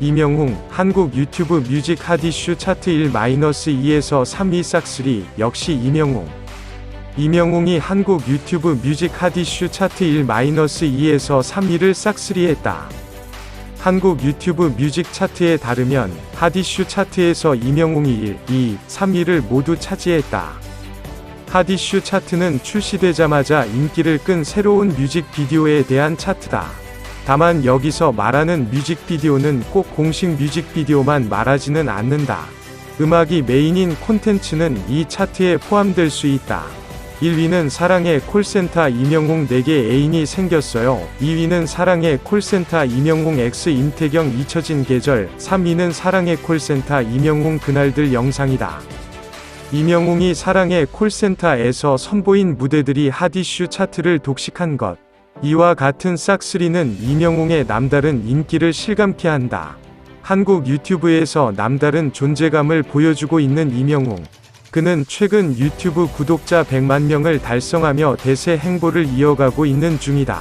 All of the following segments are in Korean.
이명웅, 한국 유튜브 뮤직 하디슈 차트 1-2에서 3위 싹3, 역시 이명웅. 이명웅이 한국 유튜브 뮤직 하디슈 차트 1-2에서 3위를 싹쓸이했다. 한국 유튜브 뮤직 차트에 따르면 하디슈 차트에서 이명웅이 1, 2, 3위를 모두 차지했다. 하디슈 차트는 출시되자마자 인기를 끈 새로운 뮤직 비디오에 대한 차트다. 다만 여기서 말하는 뮤직비디오는 꼭 공식 뮤직비디오만 말하지는 않는다. 음악이 메인인 콘텐츠는 이 차트에 포함될 수 있다. 1위는 사랑의 콜센터 이명웅 내게 애인이 생겼어요. 2위는 사랑의 콜센터 이명웅 X 임태경 잊혀진 계절. 3위는 사랑의 콜센터 이명웅 그날들 영상이다. 이명웅이 사랑의 콜센터에서 선보인 무대들이 핫이슈 차트를 독식한 것. 이와 같은 싹3는 이명웅의 남다른 인기를 실감케 한다. 한국 유튜브에서 남다른 존재감을 보여주고 있는 이명웅. 그는 최근 유튜브 구독자 100만 명을 달성하며 대세 행보를 이어가고 있는 중이다.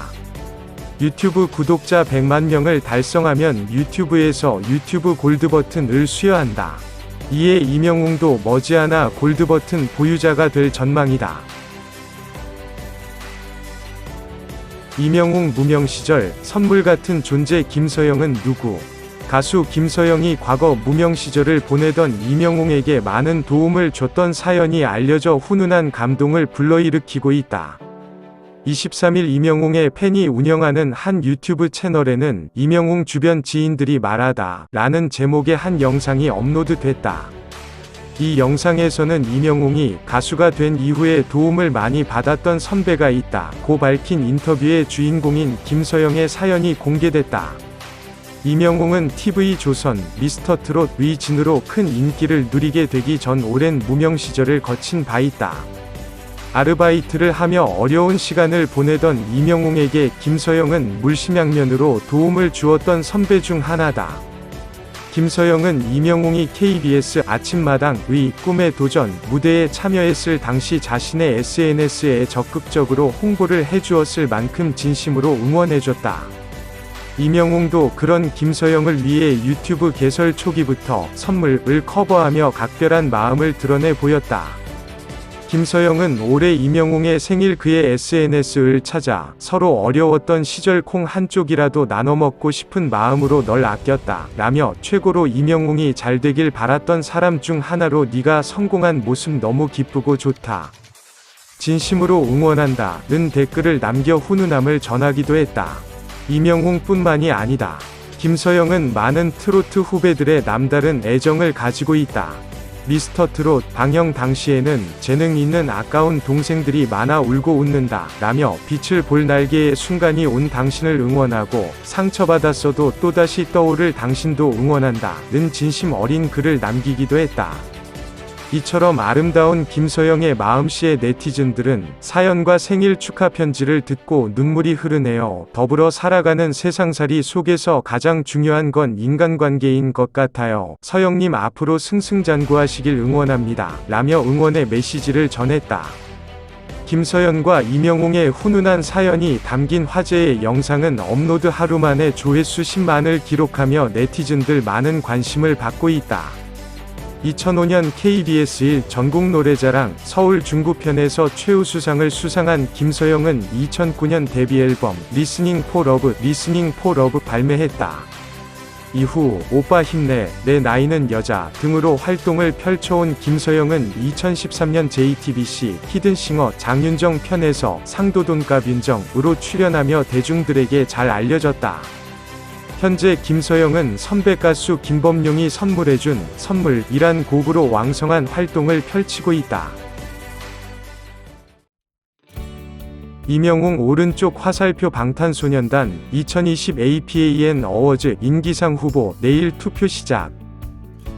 유튜브 구독자 100만 명을 달성하면 유튜브에서 유튜브 골드 버튼을 수여한다. 이에 이명웅도 머지않아 골드 버튼 보유자가 될 전망이다. 이명웅 무명 시절 선물 같은 존재 김서영은 누구? 가수 김서영이 과거 무명 시절을 보내던 이명웅에게 많은 도움을 줬던 사연이 알려져 훈훈한 감동을 불러일으키고 있다. 23일 이명웅의 팬이 운영하는 한 유튜브 채널에는 이명웅 주변 지인들이 말하다 라는 제목의 한 영상이 업로드됐다. 이 영상에서는 이명웅이 가수가 된 이후에 도움을 많이 받았던 선배가 있다. 고 밝힌 인터뷰의 주인공인 김서영의 사연이 공개됐다. 이명웅은 TV조선, 미스터트롯 위진으로 큰 인기를 누리게 되기 전 오랜 무명 시절을 거친 바 있다. 아르바이트를 하며 어려운 시간을 보내던 이명웅에게 김서영은 물심양면으로 도움을 주었던 선배 중 하나다. 김서영은 이명웅이 KBS 아침마당의 꿈의 도전 무대에 참여했을 당시 자신의 SNS에 적극적으로 홍보를 해주었을 만큼 진심으로 응원해줬다. 이명웅도 그런 김서영을 위해 유튜브 개설 초기부터 선물을 커버하며 각별한 마음을 드러내 보였다. 김서영은 올해 이명웅의 생일 그의 SNS를 찾아 서로 어려웠던 시절 콩 한쪽이라도 나눠 먹고 싶은 마음으로 널 아꼈다. 라며 최고로 이명웅이 잘 되길 바랐던 사람 중 하나로 네가 성공한 모습 너무 기쁘고 좋다. 진심으로 응원한다. 는 댓글을 남겨 훈훈함을 전하기도 했다. 이명웅 뿐만이 아니다. 김서영은 많은 트로트 후배들의 남다른 애정을 가지고 있다. 미스터 트롯 방영 당시에는 재능 있는 아까운 동생들이 많아 울고 웃는다 라며 빛을 볼 날개의 순간이 온 당신을 응원하고 상처받았어도 또다시 떠오를 당신도 응원한다 는 진심 어린 글을 남기기도 했다. 이처럼 아름다운 김서영의 마음씨의 네티즌들은 사연과 생일 축하 편지를 듣고 눈물이 흐르네요. 더불어 살아가는 세상살이 속에서 가장 중요한 건 인간관계인 것 같아요. 서영님 앞으로 승승장구하시길 응원합니다. 라며 응원의 메시지를 전했다. 김서연과 이명웅의 훈훈한 사연이 담긴 화제의 영상은 업로드 하루 만에 조회수 10만을 기록하며 네티즌들 많은 관심을 받고 있다. 2005년 KBS 1 전국 노래자랑 서울 중구편에서 최우수상을 수상한 김서영은 2009년 데뷔 앨범 리스닝 포 러브 리스닝 포 러브 발매했다. 이후 오빠 힘내 내 나이는 여자 등으로 활동을 펼쳐온 김서영은 2013년 JTBC 히든싱어 장윤정 편에서 상도돈값 윤정으로 출연하며 대중들에게 잘 알려졌다. 현재 김서영은 선배 가수 김범용이 선물해준 선물이란 곡으로 왕성한 활동을 펼치고 있다. 이명웅 오른쪽 화살표 방탄소년단 2020 APAN 어워즈 인기상 후보 내일 투표 시작.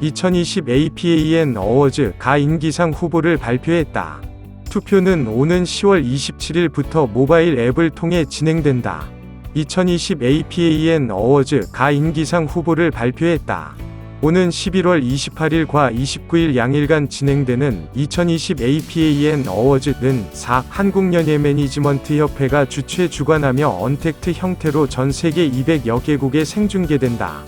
2020 APAN 어워즈 가 인기상 후보를 발표했다. 투표는 오는 10월 27일부터 모바일 앱을 통해 진행된다. 2020 APAN 어워즈 가 인기상 후보를 발표했다. 오는 11월 28일과 29일 양일간 진행되는 2020 APAN 어워즈는 4. 한국연예 매니지먼트 협회가 주최 주관하며 언택트 형태로 전 세계 200여 개국에 생중계된다.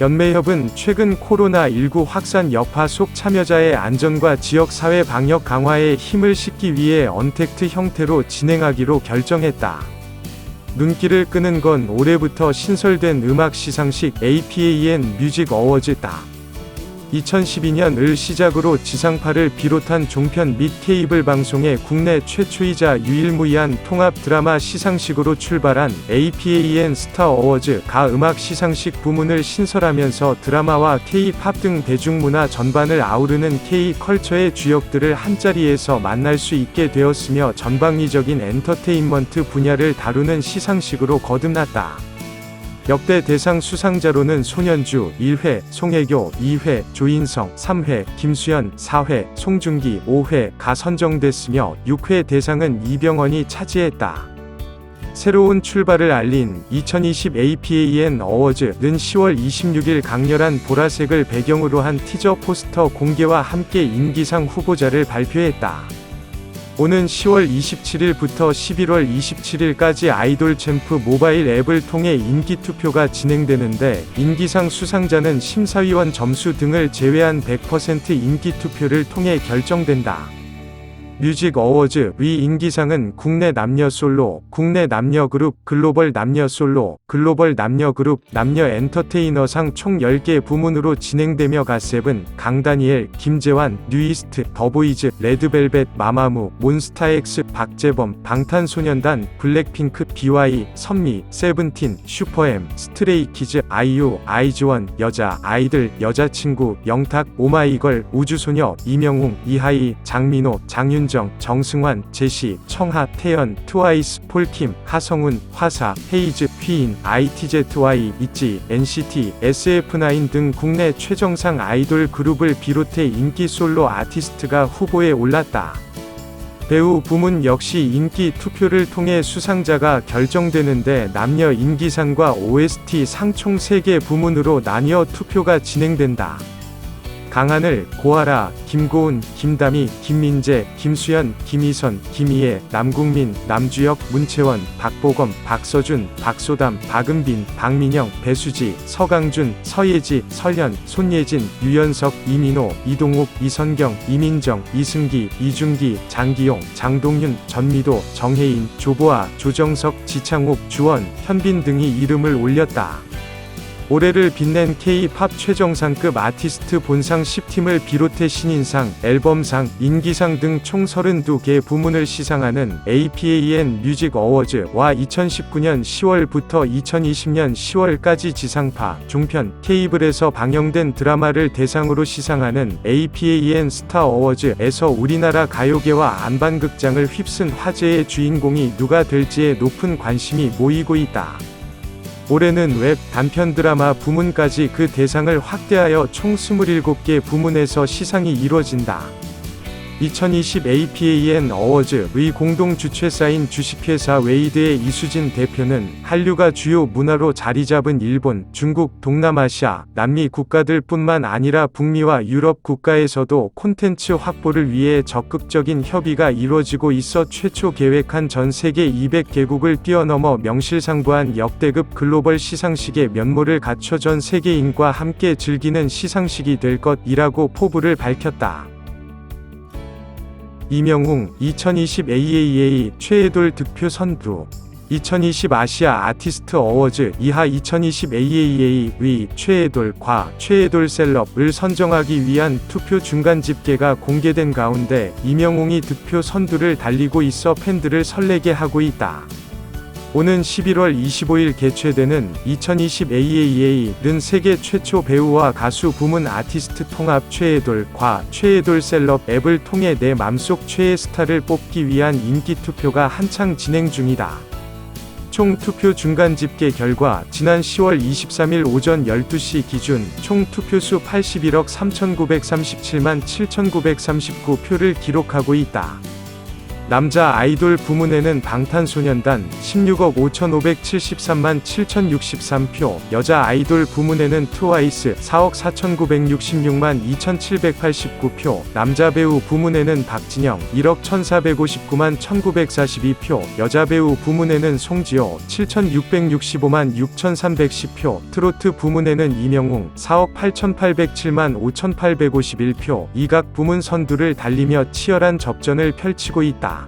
연매협은 최근 코로나19 확산 여파 속 참여자의 안전과 지역사회 방역 강화에 힘을 싣기 위해 언택트 형태로 진행하기로 결정했다. 눈길을 끄는 건 올해부터 신설된 음악 시상식 APAN 뮤직 어워즈다. 2012년을 시작으로 지상파를 비롯한 종편 및 케이블 방송의 국내 최초이자 유일무이한 통합 드라마 시상식으로 출발한 APAN 스타 어워즈 가 음악 시상식 부문을 신설하면서 드라마와 K-팝 등 대중문화 전반을 아우르는 K-컬처의 주역들을 한자리에서 만날 수 있게 되었으며 전방위적인 엔터테인먼트 분야를 다루는 시상식으로 거듭났다. 역대 대상 수상자로는 손현주 1회, 송혜교 2회, 조인성 3회, 김수현 4회, 송중기 5회가 선정됐으며 6회 대상은 이병헌이 차지했다. 새로운 출발을 알린 2020 APAN 어워즈는 10월 26일 강렬한 보라색을 배경으로 한 티저 포스터 공개와 함께 인기상 후보자를 발표했다. 오는 10월 27일부터 11월 27일까지 아이돌 챔프 모바일 앱을 통해 인기 투표가 진행되는데 인기상 수상자는 심사위원 점수 등을 제외한 100% 인기 투표를 통해 결정된다. 뮤직 어워즈 위 인기상은 국내 남녀 솔로, 국내 남녀 그룹, 글로벌 남녀 솔로, 글로벌 남녀 그룹, 남녀 엔터테이너 상 총 10개 부문으로 진행되며 가세븐, 강다니엘, 김재환, 뉴이스트, 더보이즈, 레드벨벳, 마마무, 몬스타엑스, 박재범, 방탄소년단, 블랙핑크, BY, 선미, 세븐틴, 슈퍼엠, 스트레이키즈, 아이유, 아이즈원, 여자, 아이들, 여자친구, 영탁, 오마이걸, 우주소녀, 이명웅, 이하이, 장민호, 장윤 김윤정, 정승환, 제시, 청하, 태연, 트와이스, 폴킴, 하성운, 화사, 헤이즈, 휘인, ITZY, 있지, NCT, SF9 등 국내 최정상 아이돌 그룹을 비롯해 인기 솔로 아티스트가 후보에 올랐다. 배우 부문 역시 인기 투표를 통해 수상자가 결정되는데 남녀 인기상과 OST 상 총 3개 부문으로 나뉘어 투표가 진행된다. 강하늘, 고아라, 김고은, 김다미, 김민재, 김수현, 김희선, 김희애, 남국민, 남주혁, 문채원, 박보검, 박서준, 박소담, 박은빈, 박민영, 배수지, 서강준, 서예지, 설현, 손예진, 유연석, 이민호, 이동욱, 이선경, 이민정, 이승기, 이준기, 장기용, 장동윤, 전미도, 정혜인, 조보아, 조정석, 지창욱, 주원, 현빈 등이 이름을 올렸다. 올해를 빛낸 K-팝 최정상급 아티스트 본상 10팀을 비롯해 신인상, 앨범상, 인기상 등 총 32개 부문을 시상하는 APAN 뮤직 어워즈와 2019년 10월부터 2020년 10월까지 지상파, 종편, 케이블에서 방영된 드라마를 대상으로 시상하는 APAN 스타 어워즈에서 우리나라 가요계와 안반극장을 휩쓴 화제의 주인공이 누가 될지에 높은 관심이 모이고 있다. 올해는 웹, 단편 드라마 부문까지 그 대상을 확대하여 총 27개 부문에서 시상이 이뤄진다. 2020 APAN 어워즈의 공동 주최사인 주식회사 웨이드의 이수진 대표는 한류가 주요 문화로 자리 잡은 일본, 중국, 동남아시아, 남미 국가들뿐만 아니라 북미와 유럽 국가에서도 콘텐츠 확보를 위해 적극적인 협의가 이루어지고 있어 최초 계획한 전 세계 200개국을 뛰어넘어 명실상부한 역대급 글로벌 시상식의 면모를 갖춰 전 세계인과 함께 즐기는 시상식이 될 것이라고 포부를 밝혔다. 이명웅 2020 AAA 최애돌 득표 선두 2020 아시아 아티스트 어워즈 이하 2020 AAA 위 최애돌 과 최애돌 셀럽을 선정하기 위한 투표 중간 집계가 공개된 가운데 이명웅이 득표 선두를 달리고 있어 팬들을 설레게 하고 있다. 오는 11월 25일 개최되는 2020 AAA는 세계 최초 배우와 가수 부문 아티스트 통합 최애돌과 최애돌 셀럽 앱을 통해 내 맘속 최애 스타를 뽑기 위한 인기 투표가 한창 진행 중이다. 총 투표 중간 집계 결과 지난 10월 23일 오전 12시 기준 총 투표수 81억 3,937만 7,939표를 기록하고 있다. 남자 아이돌 부문에는 방탄소년단 16억 5,573만 7,063표, 여자 아이돌 부문에는 트와이스 4억 4,966만 2,789표, 남자 배우 부문에는 박진영 1억 1,459만 1,942표, 여자 배우 부문에는 송지효 7,665만 6,310표, 트로트 부문에는 이명웅 4억 8,807만 5,851표, 이각 부문 선두를 달리며 치열한 접전을 펼치고 있다.